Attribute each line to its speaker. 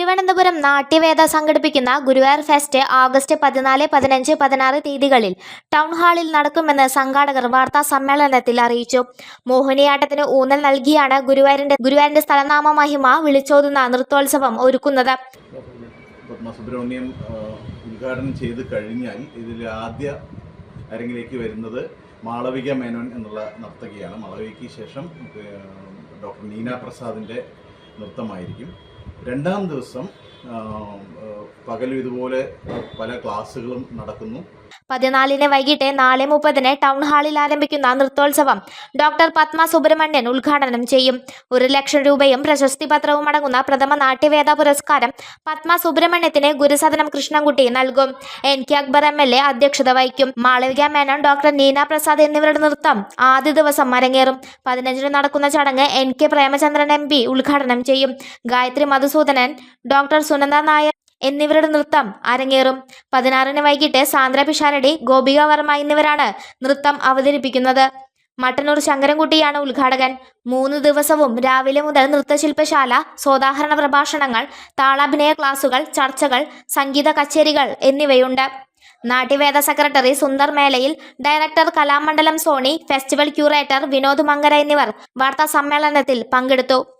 Speaker 1: തിരുവനന്തപുരം നാട്യവേദ സംഘടിപ്പിക്കുന്ന Guruvayur fest August പതിനാല് പതിനഞ്ച് പതിനാറ് തീയതികളിൽ ടൗൺ ഹാളിൽ നടക്കുമെന്ന് സംഘാടകർ വാർത്താ സമ്മേളനത്തിൽ അറിയിച്ചു. മോഹിനിയാട്ടത്തിന് ഊന്നൽ നൽകിയാണ് ഗുരുവായൂരിന്റെ ഗുരുവായൂരിന്റെ സ്ഥലനാമ മഹിമ വിളിച്ചോതുന്ന നൃത്തോത്സവം ഒരുക്കുന്നത്.
Speaker 2: ഉദ്ഘാടനം ചെയ്ത് കഴിഞ്ഞാൽ ഇതിൽ ആദ്യ അരങ്ങിലേക്ക് വരുന്നത് മാളവിക മേനോൻ എന്നുള്ള നർത്തകിയാണ്. മാളവികയ്ക്ക് ശേഷം ഡോക്ടർ നീന പ്രസാദിന്റെ നൃത്തമായിരിക്കും. രണ്ടാം ദിവസം പകലും ഇതുപോലെ പല ക്ലാസ്സുകളും നടക്കുന്നു.
Speaker 1: പതിനാലിന് വൈകിട്ട് നാല് മുപ്പതിന് ടൗൺ ഹാളിൽ ആരംഭിക്കുന്ന നൃത്തോത്സവം ഡോക്ടർ പത്മ സുബ്രഹ്മണ്യൻ ഉദ്ഘാടനം ചെയ്യും. ഒരു ലക്ഷം രൂപയും പ്രശസ്തി പത്രവും അടങ്ങുന്ന പ്രഥമ നാട്യവേദ പുരസ്കാരം പത്മ സുബ്രഹ്മണ്യത്തിന് ഗുരുസദനം കൃഷ്ണൻകുട്ടി നൽകും. N K Akbar M L A അധ്യക്ഷത വഹിക്കും. മാളവിക മേനോൻ ഡോക്ടർ നീന പ്രസാദ് എന്നിവരുടെ നൃത്തം ആദ്യ ദിവസം അരങ്ങേറും. പതിനഞ്ചിന് നടക്കുന്ന ചടങ്ങ് N K Premachandran M P ഉദ്ഘാടനം ചെയ്യും. ഗായത്രി മധുസൂദനൻ ഡോക്ടർ സുനന്ദ നായർ എന്നിവരുടെ നൃത്തം അരങ്ങേറും. പതിനാറിന് വൈകിട്ട് സാന്ദ്ര പിഷാരടി ഗോപിക വർമ്മ എന്നിവരാണ് നൃത്തം അവതരിപ്പിക്കുന്നത്. മട്ടന്നൂർ ശങ്കരൻകുട്ടിയാണ് ഉദ്ഘാടകൻ. മൂന്ന് ദിവസവും രാവിലെ മുതൽ നൃത്തശില്പശാല സോദാഹരണ പ്രഭാഷണങ്ങൾ താളാഭിനയ ക്ലാസുകൾ ചർച്ചകൾ സംഗീത കച്ചേരികൾ എന്നിവയുണ്ട്. Natyaveda secretary Sundar Melayil director Kalamandalam Soni festival curator Vinod Mankara എന്നിവർ വാർത്താ സമ്മേളനത്തിൽ പങ്കെടുത്തു.